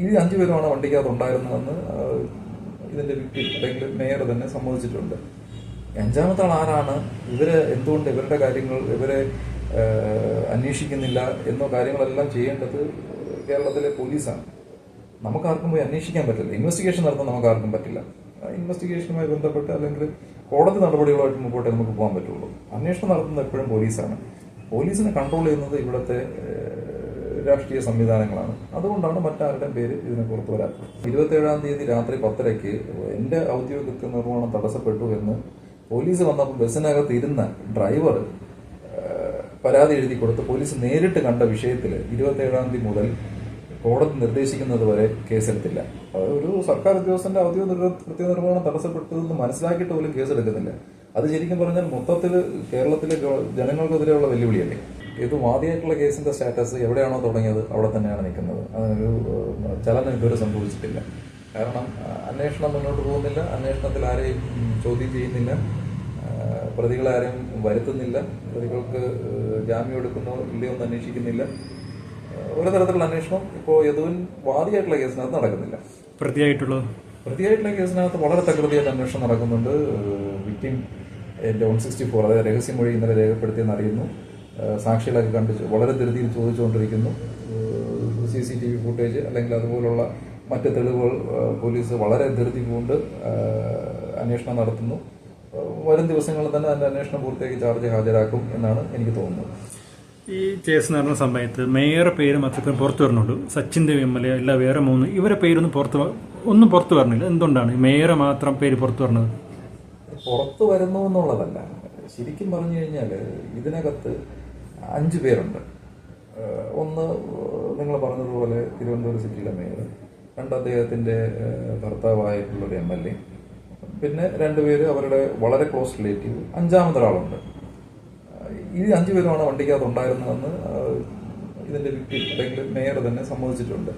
ഈ അഞ്ചു പേരുമാണ് വണ്ടിക്കകത്ത് ഉണ്ടായിരുന്നതെന്ന് ഇതിന്റെ വ്യക്തി അല്ലെങ്കിൽ മേയർ തന്നെ സമ്മതിച്ചിട്ടുണ്ട്. അഞ്ചാമത്തെ ആൾ ആരാണ്? ഇവർ എന്തുകൊണ്ട് ഇവരുടെ കാര്യങ്ങൾ ഇവരെ അന്വേഷിക്കുന്നില്ല എന്നോ കാര്യങ്ങളെല്ലാം ചെയ്യേണ്ടത് കേരളത്തിലെ പോലീസാണ്. നമുക്കാർക്കും പോയി അന്വേഷിക്കാൻ പറ്റില്ല. ഇൻവെസ്റ്റിഗേഷൻ നടത്താൻ നമുക്കാർക്കും പറ്റില്ല. ഇൻവെസ്റ്റിഗേഷനുമായി ബന്ധപ്പെട്ട് അല്ലെങ്കിൽ കോടതി നടപടികളുമായിട്ട് മുമ്പോട്ടേ നമുക്ക് പോകാൻ പറ്റുള്ളൂ. അന്വേഷണം നടത്തുന്നത് എപ്പോഴും പോലീസാണ്. പോലീസിനെ കൺട്രോൾ ചെയ്യുന്നത് ഇവിടുത്തെ രാഷ്ട്രീയ സംവിധാനങ്ങളാണ്. അതുകൊണ്ടാണ് മറ്റാരുടെയും പേര് ഇതിനെ പുറത്തു വരാത്തത്. ഇരുപത്തേഴാം തീയതി രാത്രി പത്തരയ്ക്ക് എന്റെ ഔദ്യോഗിക കൃത്യനിർവഹണം തടസ്സപ്പെട്ടു എന്ന് പോലീസ് വന്നപ്പോൾ ബസ്സിനകത്ത് ഇരുന്ന ഡ്രൈവർ പരാതി എഴുതി കൊടുത്ത് പോലീസ് നേരിട്ട് കണ്ട വിഷയത്തിൽ ഇരുപത്തേഴാം തീയതി മുതൽ കോടതി നിർദ്ദേശിക്കുന്നത് വരെ കേസെടുത്തില്ല. ഒരു സർക്കാർ ഉദ്യോഗസ്ഥന്റെ ഔദ്യോഗിക നിർവ- കൃത്യനിർവഹണം തടസ്സപ്പെട്ടതെന്ന് മനസ്സിലാക്കിയിട്ട് പോലും കേസെടുക്കുന്നില്ല. അത് ശരിക്കും പറഞ്ഞാൽ മൊത്തത്തിൽ കേരളത്തിലെ ജനങ്ങൾക്കെതിരെയുള്ള വെല്ലുവിളിയല്ലേ? ഇത് വാദിയായിട്ടുള്ള കേസിന്റെ സ്റ്റാറ്റസ് എവിടെയാണോ തുടങ്ങിയത് അവിടെ തന്നെയാണ് നിൽക്കുന്നത്. അതൊരു ചലനം ഇതുവരെ സംഭവിച്ചിട്ടില്ല. കാരണം അന്വേഷണം മുന്നോട്ട് പോകുന്നില്ല അന്വേഷണത്തിൽ ആരെയും ചോദ്യം ചെയ്യുന്നില്ല പ്രതികളെ ആരെയും വരുത്തുന്നില്ല പ്രതികൾക്ക് ജാമ്യം എടുക്കുന്നോ ഇല്ലയോ എന്ന് അന്വേഷിക്കുന്നില്ല. ഒരു തരത്തിലുള്ള അന്വേഷണം ഇപ്പോൾ യദുവിൻ വാദിയായിട്ടുള്ള കേസിനകത്ത് നടക്കുന്നില്ല. പ്രതിയായിട്ടുള്ള പ്രതിയായിട്ടുള്ള കേസിനകത്ത് വളരെ തകൃതിയായിട്ട് അന്വേഷണം നടക്കുന്നുണ്ട്. വിക്ടിം വൺ സിക്സ്റ്റി ഫോർ അതായത് രഹസ്യമൊഴി ഇന്നലെ രേഖപ്പെടുത്തിയെന്ന് അറിയുന്നു. സാക്ഷികളൊക്കെ കണ്ട് വളരെ ധൃതിയിൽ ചോദിച്ചുകൊണ്ടിരിക്കുന്നു. C C T V footage അല്ലെങ്കിൽ അതുപോലുള്ള മറ്റ് തെളിവുകൾ പോലീസ് വളരെ ധൃതി കൊണ്ട് അന്വേഷണം നടത്തുന്നു. വരും ദിവസങ്ങളിൽ തന്നെ അതിന്റെ അന്വേഷണം പൂർത്തിയാക്കി ചാർജ് ഹാജരാക്കും എന്നാണ് എനിക്ക് തോന്നുന്നത്. ഈ കേസ് നടന്ന സമയത്ത് മേയറെ പേര് മാത്രമേ പുറത്തു വരണുള്ളൂ Sachin Dev M L A അല്ല വേറെ മൂന്ന് ഇവരെ പേരൊന്നും പുറത്ത് ഒന്നും പുറത്തു വരണില്ല. എന്തുകൊണ്ടാണ്? മേയറെ മാത്രം പേര് പുറത്തു വരണത്? പുറത്തു വരുന്നു എന്നുള്ളതല്ല. ശരിക്കും പറഞ്ഞു കഴിഞ്ഞാൽ ഇതിനകത്ത് അഞ്ച് പേരുണ്ട്. ഒന്ന് നിങ്ങൾ പറഞ്ഞതുപോലെ തിരുവനന്തപുരം സിറ്റിയിലെ മേയർ രണ്ട് അദ്ദേഹത്തിന്റെ ഭർത്താവായിട്ടുള്ളൊരു എം എൽ എ പിന്നെ രണ്ടുപേര് അവരുടെ വളരെ ക്ലോസ് റിലേറ്റീവ് അഞ്ചാമതൊരാളുണ്ട്. ഈ അഞ്ചു പേരുമാണ് വണ്ടിക്കകത്ത് ഉണ്ടായിരുന്നതെന്ന് ഇതിന്റെ വിക്ടിം അല്ലെങ്കിൽ മേയർ തന്നെ സമ്മതിച്ചിട്ടുണ്ട്.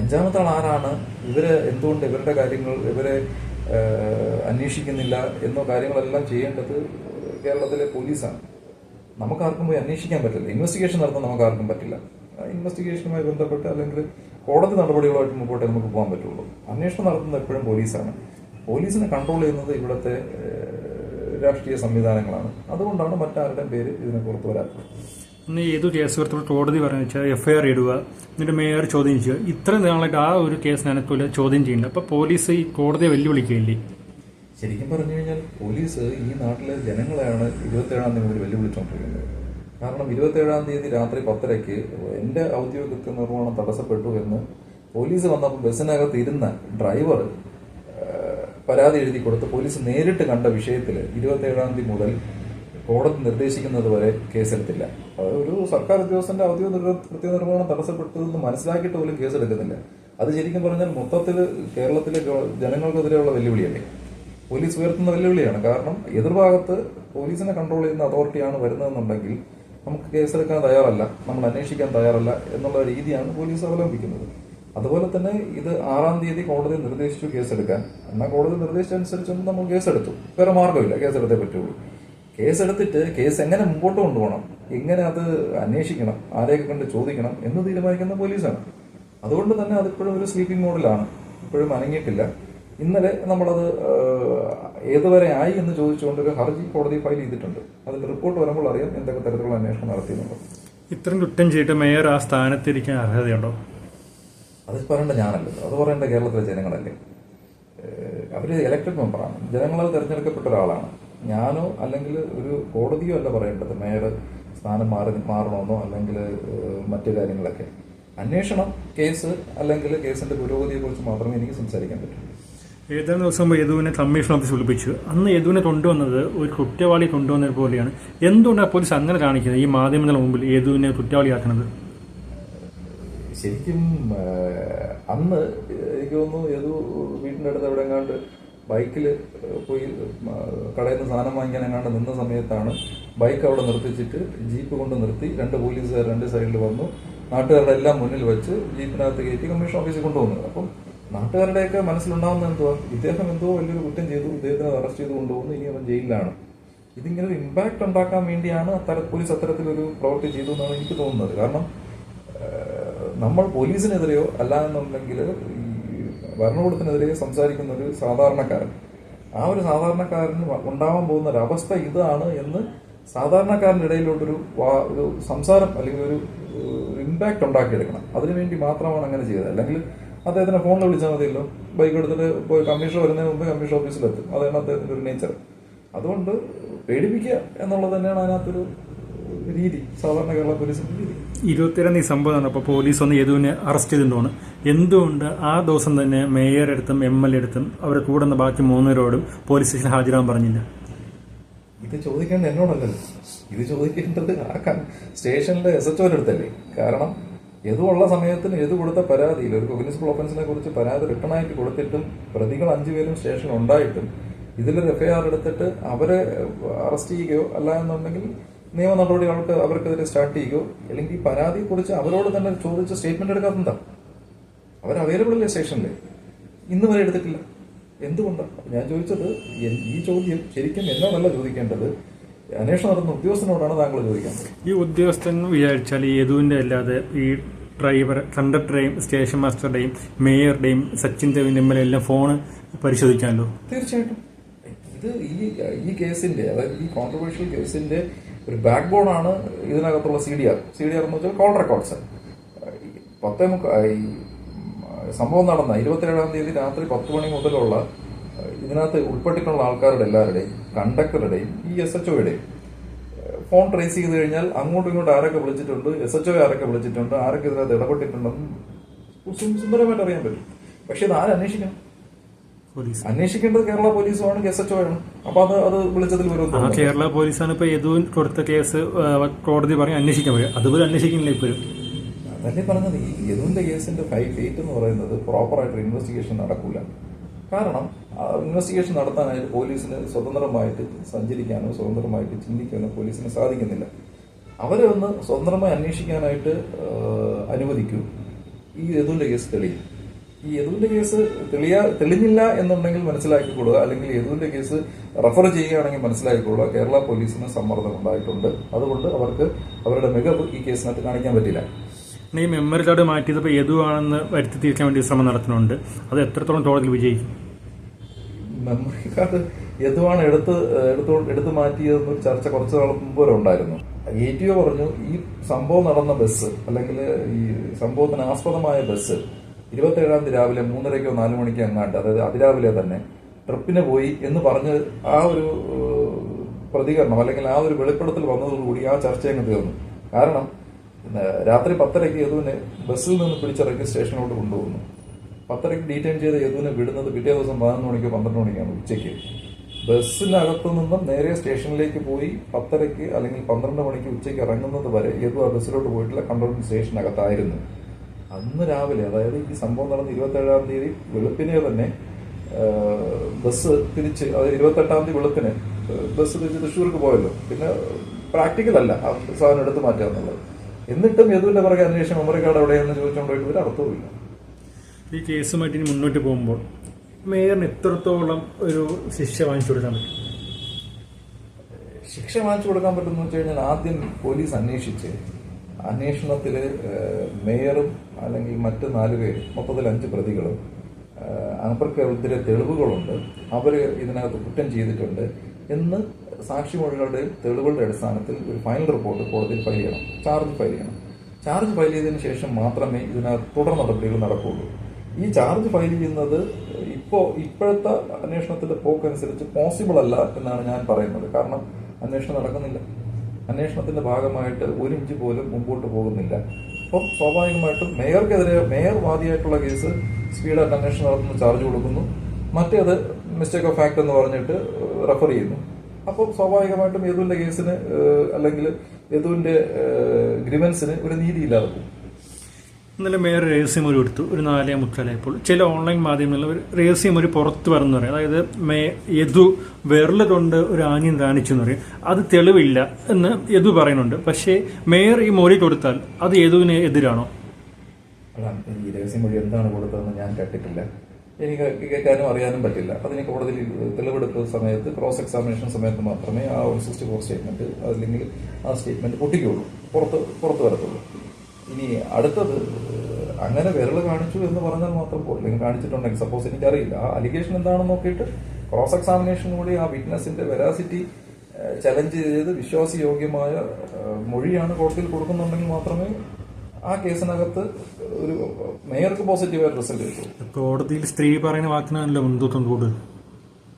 അഞ്ചാമത്തെ ആൾ ആരാണ് ഇവർ എന്തുകൊണ്ട് ഇവരുടെ കാര്യങ്ങൾ ഇവരെ അന്വേഷിക്കുന്നില്ല എന്നോ കാര്യങ്ങളെല്ലാം ചെയ്യേണ്ടത് കേരളത്തിലെ പോലീസാണ്. നമുക്കാർക്കും പോയി അന്വേഷിക്കാൻ പറ്റില്ല. ഇൻവെസ്റ്റിഗേഷൻ നടത്താൻ നമുക്ക് ആർക്കും പറ്റില്ല ഇൻവെസ്റ്റിഗേഷനുമായി ബന്ധപ്പെട്ട് അല്ലെങ്കിൽ കോടതി നടപടികളുമായിട്ട് മുമ്പോട്ടേ നമുക്ക് പോകാൻ പറ്റുള്ളൂ. അന്വേഷണം നടത്തുന്നത് എപ്പോഴും പോലീസാണ്. പോലീസിനെ കൺട്രോൾ ചെയ്യുന്നത് ഇവിടുത്തെ രാഷ്ട്രീയ സംവിധാനങ്ങളാണ്. അതുകൊണ്ടാണ് മറ്റാരുടെയും പേര് ഇതിനെ പുറത്തു വരാത്തത്. ഇന്ന് ഏത് കേസ് പുറത്തോട്ട് കോടതി പറഞ്ഞു വെച്ചാൽ എഫ്ഐആർ ഇടുക എന്നിട്ട് മേയർ ചോദ്യം ചെയ്യുക. ഇത്ര നാളായിട്ട് ആ ഒരു കേസ് പോലും ചോദ്യം ചെയ്യുന്നുണ്ട് അപ്പോൾ പോലീസ് ഈ കോടതിയെ വെല്ലുവിളിക്കുകയില്ലേ? ശരിക്കും പറഞ്ഞു കഴിഞ്ഞാൽ പോലീസ് ഈ നാട്ടിലെ ജനങ്ങളെയാണ് ഇരുപത്തേഴാം തീയതി മുതൽ വെല്ലുവിളിച്ചുകൊണ്ടിരിക്കുന്നത്. കാരണം ഇരുപത്തേഴാം തീയതി രാത്രി പത്തരയ്ക്ക് എന്റെ ഔദ്യോഗിക കൃത്യനിർവഹണം തടസ്സപ്പെട്ടു എന്ന് പോലീസ് വന്നപ്പോൾ ബസ്സിനകത്ത് ഇരുന്ന ഡ്രൈവർ പരാതി എഴുതി കൊടുത്ത് പോലീസ് നേരിട്ട് കണ്ട വിഷയത്തിൽ ഇരുപത്തേഴാം തീയതി മുതൽ കോടതി നിർദ്ദേശിക്കുന്നത് വരെ കേസെടുത്തില്ല. അത് ഒരു സർക്കാർ ഉദ്യോഗസ്ഥന്റെ ഔദ്യോഗിക നിർമ്മാണം കൃത്യനിർവഹണം തടസ്സപ്പെട്ടതെന്ന് മനസ്സിലാക്കിയിട്ട് പോലും കേസെടുക്കുന്നില്ല. അത് ശരിക്കും പറഞ്ഞാൽ മൊത്തത്തിൽ കേരളത്തിലെ ജനങ്ങൾക്കെതിരെയുള്ള വെല്ലുവിളിയല്ലേ? പോലീസ് ഉയർത്തുന്ന വെല്ലുവിളിയാണ്. കാരണം എതിർഭാഗത്ത് പോലീസിനെ കൺട്രോൾ ചെയ്യുന്ന അതോറിറ്റിയാണ് വരുന്നതെന്നുണ്ടെങ്കിൽ നമുക്ക് കേസെടുക്കാൻ തയ്യാറല്ല നമ്മൾ അന്വേഷിക്കാൻ തയ്യാറല്ല എന്നുള്ള രീതിയാണ് പോലീസ് അവലംബിക്കുന്നത്. അതുപോലെ തന്നെ ഇത് ആറാം തീയതി കോടതി നിർദ്ദേശിച്ചു കേസെടുക്കാൻ. എന്നാൽ കോടതി നിർദ്ദേശിച്ചനുസരിച്ചൊന്നും നമ്മൾ കേസെടുത്തു. വേറെ മാർഗമില്ല കേസെടുത്തേ പറ്റുള്ളൂ. കേസെടുത്തിട്ട് കേസ് എങ്ങനെ മുമ്പോട്ട് കൊണ്ടുപോകണം എങ്ങനെ അത് അന്വേഷിക്കണം ആരെയൊക്കെ കണ്ട് ചോദിക്കണം എന്ന് തീരുമാനിക്കുന്ന പോലീസാണ്. അതുകൊണ്ട് തന്നെ അതിപ്പോഴും ഒരു സ്ലീപ്പിംഗ് മോഡിലാണ് ഇപ്പോഴും അനങ്ങിയിട്ടില്ല. ഇന്നലെ നമ്മളത് ഏതുവരെ ആയി എന്ന് ചോദിച്ചുകൊണ്ട് ഒരു ഹർജി കോടതി ഫയൽ ചെയ്തിട്ടുണ്ട്. അതിന്റെ റിപ്പോർട്ട് വരുമ്പോൾ അറിയാം എന്തൊക്കെ തരത്തിലുള്ള അന്വേഷണം നടത്തിയെന്നുള്ളത്. ഇത്രയും കുറ്റം ചെയ്തിട്ട് മേയർ ആ സ്ഥാനത്തിരിക്കാൻ അർഹതയുണ്ടോ? അത് പറയേണ്ട ഞാനല്ലോ. അത് പറയേണ്ട കേരളത്തിലെ ജനങ്ങളല്ലേ. അവർ അവർ ഇലക്ടഡ് മെമ്പറാണ് ജനങ്ങളാൽ തിരഞ്ഞെടുക്കപ്പെട്ട ഒരാളാണ്. ഞാനോ അല്ലെങ്കിൽ ഒരു കോടതിയോ അല്ല പറയേണ്ടത്. മേയർ സ്ഥാനം മാറി മാറണമെന്നോ അല്ലെങ്കിൽ മറ്റു കാര്യങ്ങളൊക്കെ. അന്വേഷണം കേസ് അല്ലെങ്കിൽ കേസിന്റെ പുരോഗതിയെ കുറിച്ച് മാത്രമേ എനിക്ക് സംസാരിക്കാൻ പറ്റൂ. ഏതാനും ദിവസം മുമ്പ് യദുവിനെ കമ്മീഷൻ ഓഫീസ് വിളിപ്പിച്ചു. അന്ന് യദുവിനെ കൊണ്ടുവന്നത് ഒരു കുറ്റവാളി കൊണ്ടുവന്നത് പോലെയാണ്. എന്തുകൊണ്ടാണ് പോലീസ് അങ്ങനെ കാണിക്കുന്നത്? ഈ മാധ്യമങ്ങളുടെ മുമ്പിൽ യദുവിനെ കുറ്റവാളിയാക്കുന്നത്. ശരിക്കും അന്ന് എനിക്ക് തോന്നുന്നു യദു വീടിന്റെ അടുത്ത് എവിടെ എങ്ങാണ്ട് ബൈക്കിൽ പോയി കടയിൽ നിന്ന് സാധനം വാങ്ങിക്കാൻ എങ്ങാണ്ട് നിന്ന സമയത്താണ് ബൈക്ക് അവിടെ നിർത്തിച്ചിട്ട് ജീപ്പ് കൊണ്ട് നിർത്തി രണ്ട് പോലീസുകാർ രണ്ട് സൈഡിൽ വന്നു. നാട്ടുകാരുടെ എല്ലാം മുന്നിൽ വെച്ച് ജീപ്പിനകത്ത് കയറ്റി കമ്മീഷൻ ഓഫീസിൽ കൊണ്ടുവന്നു. അപ്പം നാട്ടുകാരുടെയൊക്കെ മനസ്സിലുണ്ടാവുന്ന എന്തുവാ? ഇദ്ദേഹം എന്തോ വലിയൊരു കുറ്റം ചെയ്തു ഇദ്ദേഹത്തിനെ അറസ്റ്റ് ചെയ്ത് കൊണ്ടുപോകുന്നു ഇനി അവൻ ജയിലിലാണ്. ഇതിങ്ങനെ ഒരു ഇമ്പാക്ട് ഉണ്ടാക്കാൻ വേണ്ടിയാണ് അത്തര പോലീസ് അത്തരത്തിലൊരു പ്രവൃത്തി ചെയ്തു എന്നാണ് എനിക്ക് തോന്നുന്നത്. കാരണം നമ്മൾ പോലീസിനെതിരെയോ അല്ല എന്നുണ്ടെങ്കിൽ ഈ ഭരണകൂടത്തിനെതിരെയോ സംസാരിക്കുന്ന ഒരു സാധാരണക്കാരൻ. ആ ഒരു സാധാരണക്കാരന് ഉണ്ടാവാൻ പോകുന്ന ഒരു അവസ്ഥ ഇതാണ് എന്ന് സാധാരണക്കാരന്റെ ഇടയിലോട്ടൊരു ഒരു സംസാരം അല്ലെങ്കിൽ ഒരു ഇമ്പാക്ട് ഉണ്ടാക്കിയെടുക്കണം. അതിനുവേണ്ടി മാത്രമാണ് അങ്ങനെ ചെയ്തത്. അല്ലെങ്കിൽ അദ്ദേഹത്തിനെ ഫോണിൽ വിളിച്ചാൽ മതിയല്ലോ. ബൈക്ക് എടുത്തിട്ട് പോയി കമ്മീഷൻ വരുന്നതിന് മുമ്പ് കമ്മീഷൻ ഓഫീസിലെത്തും അതാണ് അദ്ദേഹത്തിന്റെ ഒരു നേച്ചർ അതുകൊണ്ട് പേടിപ്പിക്കുക എന്നുള്ളത് തന്നെയാണ് അതിനകത്തൊരു രീതി. സാധാരണ കേരള പോലീസിന്റെ രീതി. ഇരുപത്തിരണ്ട് തീയതി സംഭവം നടന്നപ്പോൾ പോലീസ് ഒന്ന് യദുവിനെ അറസ്റ്റ് ചെയ്തിട്ടുണ്ടാണ് എന്തുകൊണ്ട് ആ ദിവസം തന്നെ മേയർ അടുത്തും എം എൽ എ അടുത്തും അവരെ കൂടെ നിന്ന് ബാക്കി മൂന്നുപേരോടും പോലീസ് സ്റ്റേഷനിൽ ഹാജരാകാൻ പറഞ്ഞില്ല? ഇത് ചോദിക്കേണ്ടത് എന്നോടല്ലല്ലോ. ഇത് ചോദിക്കേണ്ടത് ആ സ്റ്റേഷനിലെ എസ് എച്ച് അടുത്തല്ലേ. കാരണം എതുള്ള സമയത്തിന് എതു കൊടുത്ത പരാതിയിൽ ഒരു കൊഗ്നിസിബിൾ ഒഫൻസിനെ കുറിച്ച് പരാതി റിട്ടേൺ ആയിട്ട് കൊടുത്തിട്ടും പ്രതികൾ അഞ്ചുപേരും സ്റ്റേഷനിൽ ഉണ്ടായിട്ടും ഇതിലൊരു എഫ്ഐആർ എടുത്തിട്ട് അവരെ അറസ്റ്റ് ചെയ്യുകയോ അല്ല എന്നുണ്ടെങ്കിൽ നിയമ നടപടികൾക്ക് അവർക്കെതിരെ സ്റ്റാർട്ട് ചെയ്യുകയോ അല്ലെങ്കിൽ ഈ പരാതിയെ കുറിച്ച് അവരോട് തന്നെ ചോദിച്ച സ്റ്റേറ്റ്മെന്റ് എടുക്കാത്തതാ അവർ അവൈലബിൾ അല്ലേ സ്റ്റേഷനിൽ ഇന്ന് വരെ എടുത്തിട്ടില്ല. എന്തുകൊണ്ടാണ് ഞാൻ ചോദിച്ചത് ഈ ചോദ്യം ശരിക്കും എന്നോടല്ല ചോദിക്കേണ്ടത്. അന്വേഷണം നടത്തുന്ന ഉദ്യോഗസ്ഥനോടാണ് താങ്കൾ ചോദിക്കുന്നത് ഈ ഉദ്യോഗസ്ഥൻ വിചാരിച്ചാൽ ഈ യദുവിന്റെ അല്ലാതെ ഈ ഡ്രൈവർ കണ്ടക്ടറേയും സ്റ്റേഷൻ മാസ്റ്ററുടെയും മേയറുടെയും സച്ചിൻ ദേവിന്റെ എം എൽ എല്ലാം ഫോണ് പരിശോധിക്കാമല്ലോ തീർച്ചയായിട്ടും. ഇത് ഈ ഈ കേസിന്റെ അതായത് ഈ കോൺട്രവേഴ്ഷ്യൽ കേസിന്റെ ഒരു ബാക്ക് ബോൺ ആണ് ഇതിനകത്തുള്ള C D R C D R എന്ന് വെച്ചാൽ കോൾ റെക്കോർഡ്സ് പത്തേ മുക്കാൽ സംഭവം നടന്ന ഇരുപത്തിയേഴാം തീയതി രാത്രി പത്ത് മണി മുതലുള്ള ഇതിനകത്ത് ഉൾപ്പെട്ടിട്ടുള്ള ആൾക്കാരുടെ എല്ലാവരുടെയും കണ്ടക്ടറുടെയും ഈ എസ് എച്ച് ഒയുടെയും ഫോൺ ട്രേസ് ചെയ്ത് കഴിഞ്ഞാൽ അങ്ങോട്ടും ഇങ്ങോട്ടും ആരൊക്കെ വിളിച്ചിട്ടുണ്ട് എസ് എച്ച് ഒ ആരൊക്കെ വിളിച്ചിട്ടുണ്ട് ആരൊക്കെ ഇതിനകത്ത് ഇടപെട്ടിട്ടുണ്ടെന്നും സുന്ദരമായിട്ട് അറിയാൻ പറ്റും. പക്ഷെ ഇത് ആരന്വേഷിക്കണം അന്വേഷിക്കേണ്ടത് കേരള പോലീസുമാണ് എസ് എച്ച് ആണ്. അപ്പൊ അത് അത് വിളിച്ചതിൽ വരും കേരള പോലീസാണ് ഇപ്പൊ യദുവിൻ കൊടുത്ത കേസ് കോടതി പറഞ്ഞ് അന്വേഷിക്കാൻ പറയും അതുപോലെ അന്വേഷിക്കുന്നില്ല ഇപ്പോഴും. അതല്ലേ പറഞ്ഞത്? ഈ യദുവിന്റെ കേസിന്റെ ഫൈവ് ഡേറ്റ് എന്ന് പറയുന്നത് പ്രോപ്പറായിട്ട് ഇൻവെസ്റ്റിഗേഷൻ നടക്കൂല? കാരണം ഇൻവെസ്റ്റിഗേഷൻ നടത്താനായിട്ട് പോലീസിന് സ്വതന്ത്രമായിട്ട് സഞ്ചരിക്കാനോ സ്വതന്ത്രമായിട്ട് ചിന്തിക്കാനോ പോലീസിന് സാധിക്കുന്നില്ല. അവരെ ഒന്ന് സ്വതന്ത്രമായി അന്വേഷിക്കാനായിട്ട് അനുവദിക്കൂ. ഈ യദുവിന്റെ കേസ് തെളിയും. ഈ യദുവിന്റെ കേസ് തെളിയാ തെളിഞ്ഞില്ല എന്നുണ്ടെങ്കിൽ മനസ്സിലാക്കിക്കൊള്ളുക. അല്ലെങ്കിൽ യദുവിന്റെ കേസ് റെഫർ ചെയ്യുകയാണെങ്കിൽ മനസ്സിലാക്കിക്കൊള്ളുക. കേരള പോലീസിന് സമ്മർദ്ദം ഉണ്ടായിട്ടുണ്ട്. അതുകൊണ്ട് അവർക്ക് അവരുടെ മികവ് ഈ കേസിനകത്ത് കാണിക്കാൻ പറ്റില്ല. ഈ മെമ്മറി കാർഡ് മാറ്റിയതിപ്പോൾ ഏതുവാണെന്ന് വരുത്തി തീർക്കാൻ വേണ്ടി ശ്രമം നടത്തുന്നുണ്ട്. അത് എത്രത്തോളം തോളത്തിൽ വിജയിക്കും? മെമ്മറി കാർഡ് യദുവാണ് എടുത്ത് എടുത്തു എടുത്തു മാറ്റിയതെന്നൊരു ചർച്ച കുറച്ച് നാൾ മുമ്പ് വരെ ഉണ്ടായിരുന്നു. എ ടി ഒ പറഞ്ഞു ഈ സംഭവം നടന്ന ബസ് അല്ലെങ്കിൽ ഈ സംഭവത്തിന് ആസ്പദമായ ബസ് ഇരുപത്തേഴാം തീയതി രാവിലെ മൂന്നരയ്ക്കോ നാലു മണിക്കോ എങ്ങാണ്ട് അതായത് അതിരാവിലെ തന്നെ ട്രിപ്പിന് പോയി എന്ന് പറഞ്ഞ് ആ ഒരു പ്രതികരണം അല്ലെങ്കിൽ ആ ഒരു വെളിപ്പെടുത്തൽ വന്നതോടുകൂടി ആ ചർച്ച അങ്ങ് തീർന്നു. കാരണം രാത്രി പത്തരയ്ക്ക് യദുവിനെ ബസ്സിൽ നിന്ന് പിടിച്ചിറക്കി സ്റ്റേഷനിലോട്ട് കൊണ്ടുപോകുന്നു പത്തരയ്ക്ക് ഡീറ്റെയിൻ ചെയ്ത് യദുവിനെ വിടുന്നത് പിറ്റേ ദിവസം പതിനൊന്ന് മണിക്കോ പന്ത്രണ്ട് മണിക്കാണ് ഉച്ചയ്ക്ക്. ബസ്സിനകത്തു നിന്നും നേരെ സ്റ്റേഷനിലേക്ക് പോയി പത്തരയ്ക്ക് അല്ലെങ്കിൽ പന്ത്രണ്ട് മണിക്ക് ഉച്ചയ്ക്ക് ഇറങ്ങുന്നത് വരെ യദു ആ ബസ്സിലോട്ട് പോയിട്ടില്ല കണ്ടോൺമെന്റ് സ്റ്റേഷനകത്തായിരുന്നു. അന്ന് രാവിലെ അതായത് ഈ സംഭവം നടന്ന ഇരുപത്തേഴാം തീയതി വെളുപ്പിനെ തന്നെ ബസ് തിരിച്ച് അതായത് ഇരുപത്തെട്ടാം തീയതി വെളുപ്പിന് ബസ് തിരിച്ച് തൃശ്ശൂർക്ക് പോയല്ലോ. പിന്നെ പ്രാക്ടിക്കൽ അല്ല സാധനം എടുത്തു മാറ്റുക എന്നുള്ളത് എന്നിട്ടും യദുവിന്റെ പുറകെ അന്വേഷണം മെമ്മറി കാർഡ് എവിടെയെന്ന് ചോദിച്ചുകൊണ്ടിട്ട് ഒരു അർത്ഥവുമില്ല ഈ കേസുമായിട്ട് ഇനി മുന്നോട്ട് പോകുമ്പോൾ മേയറിന് എത്രത്തോളം ഒരു ശിക്ഷ വാങ്ങിച്ചു കൊടുക്കാൻ പറ്റും? ശിക്ഷ വാങ്ങിച്ചു കൊടുക്കാൻ പറ്റുമെന്ന് വെച്ച് കഴിഞ്ഞാൽ ആദ്യം പോലീസ് അന്വേഷിച്ച് അന്വേഷണത്തിൽ മേയറും അല്ലെങ്കിൽ മറ്റ് നാല് പേര് മൊത്തത്തിൽ അഞ്ച് പ്രതികളും അവർക്കെതിരെ തെളിവുകളുണ്ട്. അവർ ഇതിനകത്ത് കുറ്റം ചെയ്തിട്ടുണ്ട് എന്ന് സാക്ഷിമൊഴികളുടെയും തെളിവുകളുടെ അടിസ്ഥാനത്തിൽ ഒരു ഫൈനൽ റിപ്പോർട്ട് കോടതിയിൽ ഫയൽ ചെയ്യണം. ചാർജ് ഫയൽ ചെയ്യണം. ചാർജ് ഫയൽ ചെയ്തതിന് ശേഷം മാത്രമേ ഇതിനകത്ത് തുടർ നടപടികൾ നടക്കുകയുള്ളൂ. ഈ ചാർജ് ഫയൽ ചെയ്യുന്നത് ഇപ്പോൾ ഇപ്പോഴത്തെ അന്വേഷണത്തിന്റെ പോക്കനുസരിച്ച് പോസിബിൾ അല്ല എന്നാണ് ഞാൻ പറയുന്നത്. കാരണം അന്വേഷണം നടക്കുന്നില്ല. അന്വേഷണത്തിന്റെ ഭാഗമായിട്ട് ഒരു ഇഞ്ച് പോലും മുമ്പോട്ട് പോകുന്നില്ല. അപ്പം സ്വാഭാവികമായിട്ടും മേയർക്കെതിരെ മേയർ വാദിയായിട്ടുള്ള കേസ് സ്പീഡായിട്ട് അന്വേഷണം നടത്തുന്ന ചാർജ് കൊടുക്കുന്നു. മറ്റേത് മിസ്റ്റേക്ക് ഓഫ് ഫാക്ട് എന്ന് പറഞ്ഞിട്ട് റെഫർ ചെയ്യുന്നു. അപ്പോൾ സ്വാഭാവികമായിട്ടും യദുവിന്റെ കേസിന് അല്ലെങ്കിൽ യദുവിന്റെ ഗ്രിവൻസിന് ഒരു നീതിയില്ലാതെ പോകും. ഇന്നലെ മേയർ രഹസ്യം ഒരു എടുത്തു. ഒരു നാലേ മുക്കാലായപ്പോൾ ചില ഓൺലൈൻ മാധ്യമങ്ങളിൽ ഒരു രഹസ്യം ഒരു പുറത്ത് വരുന്ന പറയും. അതായത് മേ യദു വിരൽ കൊണ്ട് ഒരു ആംഗ്യം കാണിച്ചു എന്ന് പറയും. അത് തെളിവില്ല എന്ന് യദു പറയുന്നുണ്ട്. പക്ഷേ മേയർ ഈ മൊഴി കൊടുത്താൽ അത് യദുവിന് എതിരാണോ? അതാണ്. ഈ രഹസ്യമൊഴി എന്താണ് കൊടുത്തതെന്ന് ഞാൻ കേട്ടിട്ടില്ല. എനിക്ക് കേൾക്കാനും അറിയാനും പറ്റില്ല. അതിന് കോടതിയിൽ തെളിവെടുപ്പ് സമയത്ത് ക്രോസ് എക്സാമിനേഷൻ സമയത്ത് മാത്രമേ ആ ഒരു സിക്സ്റ്റി ഫോർ സ്റ്റേറ്റ്മെന്റ് അല്ലെങ്കിൽ ആ സ്റ്റേറ്റ്മെന്റ് പൊട്ടിക്കുള്ളൂ പുറത്ത് പുറത്ത് വരത്തുള്ളൂ. ഇനി അടുത്തത് അങ്ങനെ വിരൽ കാണിച്ചു എന്ന് പറഞ്ഞാൽ മാത്രം പോലും കാണിച്ചിട്ടുണ്ടെങ്കിൽ സപ്പോസ് എനിക്കറിയില്ല. ആ അലിഗേഷൻ എന്താണെന്ന് നോക്കിയിട്ട് ക്രോസ് എക്സാമിനേഷൻ കൂടി ആ വിറ്റ്നസിന്റെ വെരാസിറ്റി ചലഞ്ച് ചെയ്ത് വിശ്വാസയോഗ്യമായ മൊഴിയാണ് കോടതിയിൽ കൊടുക്കുന്നുണ്ടെങ്കിൽ മാത്രമേ ആ കേസിനകത്ത് ഒരു മേയർക്ക് പോസിറ്റീവായ റിസൾട്ട് കിട്ടും. കോടതിയിൽ സ്ത്രീ പറയുന്ന വാക്കിനാണല്ലോ മുൻതൂക്കം കൂടുതൽ.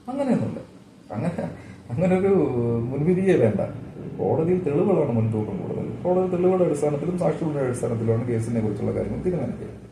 അങ്ങനെയൊന്നുമില്ല. അങ്ങനെ അങ്ങനെ ഒരു മുൻവിധിയെ വേണ്ട. കോടതിയിൽ തെളിവുകളാണ് മുൻതൂക്കം കൂടുതൽ. കോടതി തെളിവുകളുടെ അടിസ്ഥാനത്തിലും സാക്ഷികളുടെ അടിസ്ഥാനത്തിലുമാണ് കേസിനെ കുറിച്ചുള്ള കാര്യങ്ങൾ തീരുമാനിക്കുക.